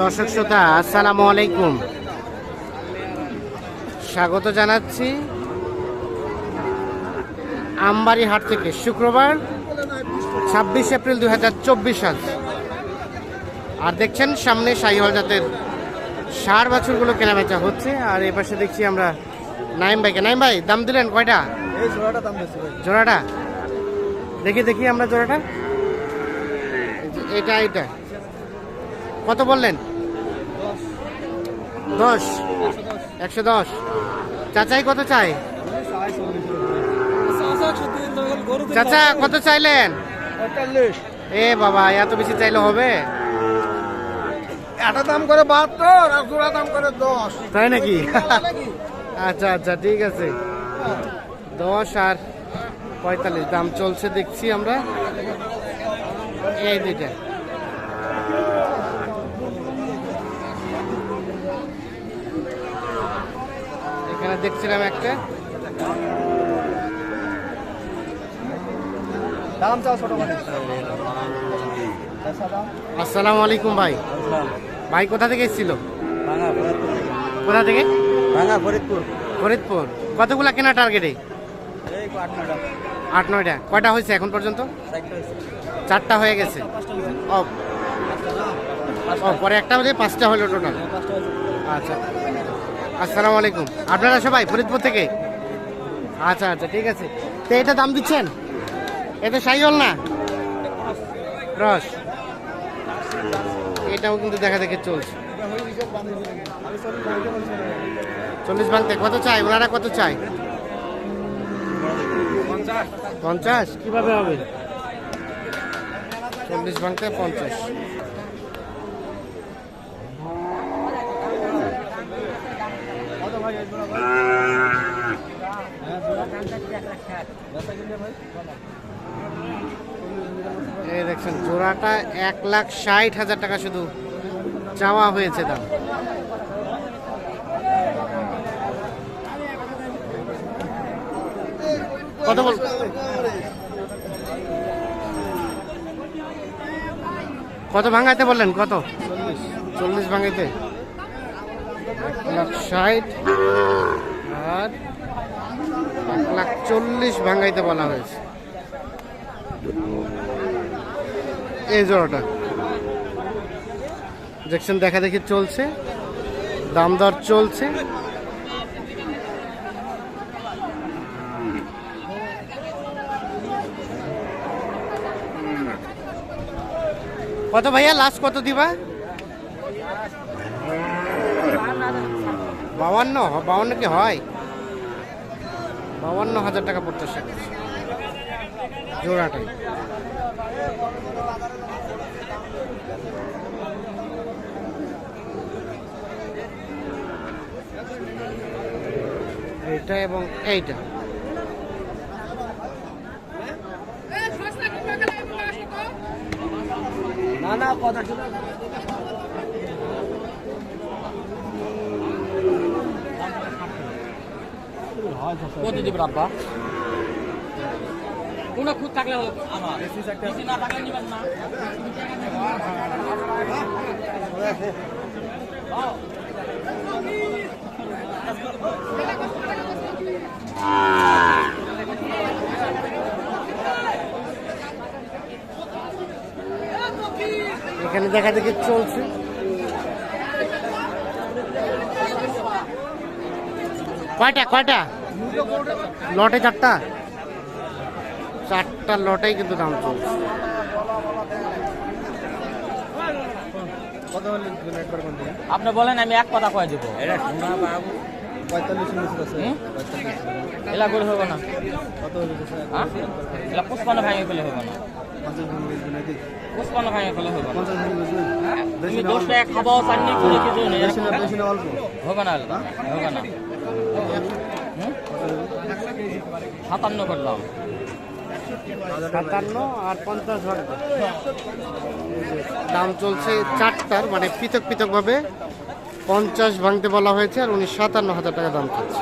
দর্শক শ্রোতা আসসালামু আলাইকুম। স্বাগত জানাচ্ছি আমবাড়ি হাট থেকে শুক্রবার ছাব্বিশ এপ্রিল দু হাজার চব্বিশ সাল আর দেখছেন সামনে শাহিওয়াল জাতের সার বাছুরগুলো কেনাবেচা হচ্ছে আর এ পাশে দেখছি আমরা নাইম ভাইকে। নাইম ভাই দাম দিলেন কয়টা? জোড়াটা? দেখি দেখি আমরা জোড়াটা। এটা এটা। কত বললেন? দশ। একশো দশ। চাচাই কত চাই? চাচা কত চাইলেন? এ বাবা এত বেশি চাইলে হবে? একটা দাম করে বাহাত্তর আর জোড়া দাম করে দশ। তাই নাকি? আচ্ছা আচ্ছা ঠিক আছে। দশ আর পঁয়তাল্লিশ দাম চলছে দেখছি আমরা। এই দুইটা। এখানে দেখছিলাম একটা। দাম চাও ছোট আসসালামু আলাইকুম ভাই। ভাই কোথা থেকে এসেছিল? কোথা থেকে? ফরিদপুর। ফরিদপুর। কতগুলা কেনা টার্গেটে আট নয়টা। কয়টা হয়েছে এখন পর্যন্ত? চারটা হয়ে গেছে। ও। ও পরে একটা হলে পাঁচটা হলো টোটাল আচ্ছা। আসসালামু আলাইকুম। আপনারা সবাই ফরিদপুর থেকে? আচ্ছা আচ্ছা ঠিক আছে। তো এটা দাম দিচ্ছেন? এটা সাইহল না? রস। এটাও কিন্তু দেখা দেখে চলছে। চল্লিশ ভাঙতে কত চাই? ওনারা কত চাই? পঞ্চাশ। কীভাবে হবে? চল্লিশ ভাঙতে পঞ্চাশ। এই দেখছেন, জোড়াটা এক লাখ ষাট হাজার টাকা শুধু চাওয়া হয়েছে দাম। কত বল? কত ভাঙাইতে বললেন? কত? চল্লিশ। ভাঙাইতে? লাখ ষাট আর এক লাখ চল্লিশ ভাঙাইতে বলা হয়েছে। এই জোড়াটা। দেখছেন, দেখা দেখি চলছে। দাম দর চলছে। কত ভাইয়া লাস্ট কত দিবা? বাউান্ন বাউান্ন কি হয়? বাউান্ন হাজার টাকা প্রত্যাশা করছে জোড়াটাই। এইটা এবং এইটা। না না কথা কত দিবেন আব্বা কোন খুদ থাকলে হলো আমার। না থাকলে নিবেন না। এখানে দেখা দেখি চলছে। কয়টা কয়টা? লটে চারটা? চারটা লটেই কিন্তু দাম চলছে। আপনি বলেন আমি এক কথা কয়ে দেবো। পঁয়তাল্লিশ এলা করে হবে না। হ্যাঁ? এলা পুষ্পান্ন ভাঙে ফেলে হবে না। ভাঙে ফেলে হবে তুমি খাবাও চাননি কিছু নেই না অল্প। হবে না হবে না। সাতান্ন করলাম। সাতান্ন আর পঞ্চাশ দাম চলছে চারটার মানে পৃথক পৃথকভাবে পঞ্চাশ ভাঙতে বলা হয়েছে আর উনি সাতান্ন হাজার টাকা দাম চলছে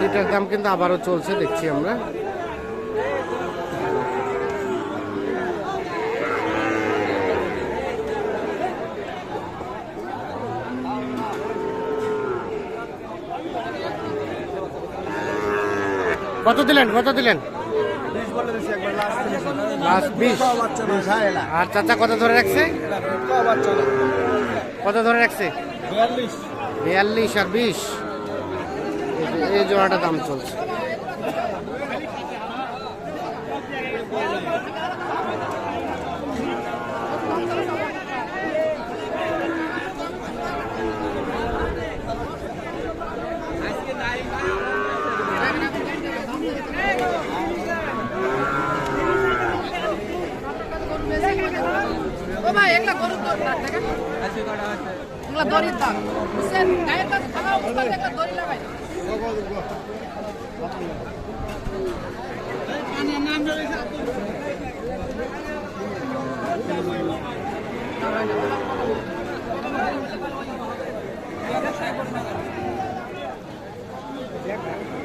দুটার দাম কিন্তু আবারও চলছে, দেখছি আমরা। কত দিলেন? কত দিলেন? আর চাচা কত ধরে রাখছে? কত ধরে রাখছে? বিয়াল্লিশ আর বিশ। এই জোড়াটা দাম চলছে ও ভাই এগুলা গরুর দড়ি রাখ দেখেন এগুলা দড়ির দাম বুঝছেন গায়ের কাছে থাকা অবস্থায় এগুলা দড়ি লাগাই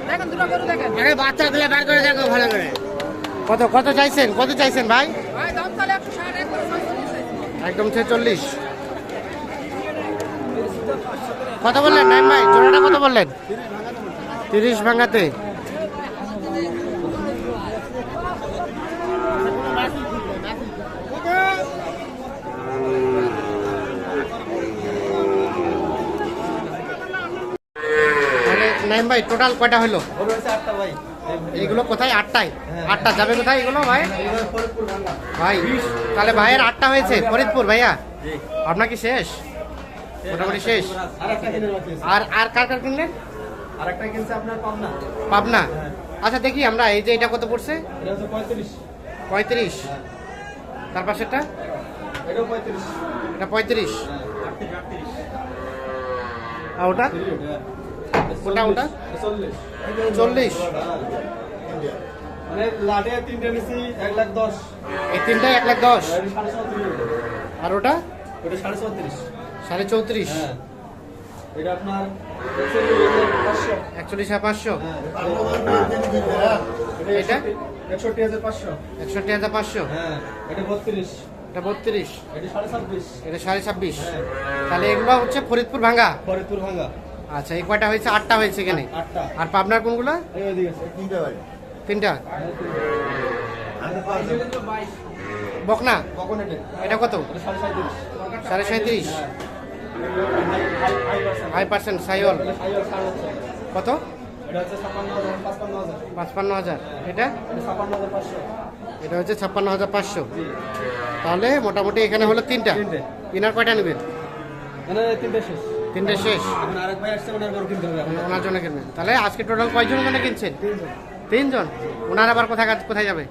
দেখেন দুটো গরু দেখেন। বাচ্চাগুলো বার করে দেখো ভালো করে। কত কত চাইছেন? কত চাইছেন ভাই? ভাই দাম তাহলে একশো ষাট একবার ছয়শো নিচে একদম ছেচল্লিশ। কত বললেন নাইম ভাই? জোড়াটা কত বললেন? তিরিশ ভাঙাতে। নাইম ভাই টোটাল কয়টা হলো? এইগুলো কোথায়? আটটায়। আটটা যাবে কোথায় এগুলো ভাই? ভাই তাহলে ভাইয়ের আটটা হয়েছে ফরিদপুর ভাইয়া? আপনার কি শেষ? মোটামুটি শেষ? আর আর কার কার কিনলেন? আর কিনছে আপনার পাবনা। পাবনা? আচ্ছা দেখি আমরা এই যে এটা কত পড়ছে? পঁয়ত্রিশ। পঁয়ত্রিশ। তার পাশেরটা? পঁয়ত্রিশ। এটা পঁয়ত্রিশ। আর ওটা? ওটা, ওটা? চল্লিশ। চল্লিশ। মানে তিনটে এক লাখ দশ। এই আর ওটা? ওটা সাড়ে চৌত্রিশ। সাড়ে চৌত্রিশ। হ্যাঁ। এটা আপনার পাঁচশো একচল্লিশ হাজার পাঁচশো। হ্যাঁ। এটা? একষট্টি হাজার পাঁচশো। একষট্টি হাজার পাঁচশো। হ্যাঁ। এটা বত্রিশ। এটা বত্রিশ। এটা সাড়ে ছাব্বিশ। তাহলে এগুলো হচ্ছে ফরিদপুর ভাঙ্গা? ফরিদপুর ভাঙ্গা। আচ্ছা এই কয়টা হয়েছে? আটটা হয়েছে এখানে। আর পাবনার কোনগুলো? তিনটে তিনটা? বকনা? এটা। এটা কত? সাড়ে সাঁত্রিশ। ফাইভ পার্সেন্ট সাইওল কত? পাঁচপান্ন হাজার। এটা? এটা হচ্ছে ছাপ্পান্ন হাজার পাঁচশো। তাহলে মোটামুটি এখানে হলো তিনটা। তিনটে। তিনার কয়টা নেবেন? তিনটে শেষ। ওনার জন্য কিনবেন। তাহলে আজকে টোটাল কয়জন ওখানে কিনছেন? তিনজন। ওনার আবার কোথায় কোথায় যাবে?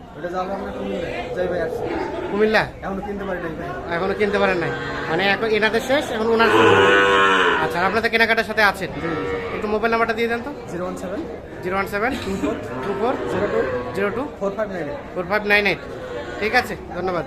কুমিল্লা? এখনও কিনতে পারেন নাই এখনও কিনতে পারেন নাই? মানে এখন এনাদের শেষ এখন ওনার আচ্ছা আপনার আপনাদের কেনাকাটার সাথে আছেন? একটু মোবাইল নাম্বারটা দিয়ে দেন তো। Zero one seven. Zero one seven. Two four. Two four. Zero two. Zero two. Four five nine four five nine eight. ঠিক আছে ধন্যবাদ।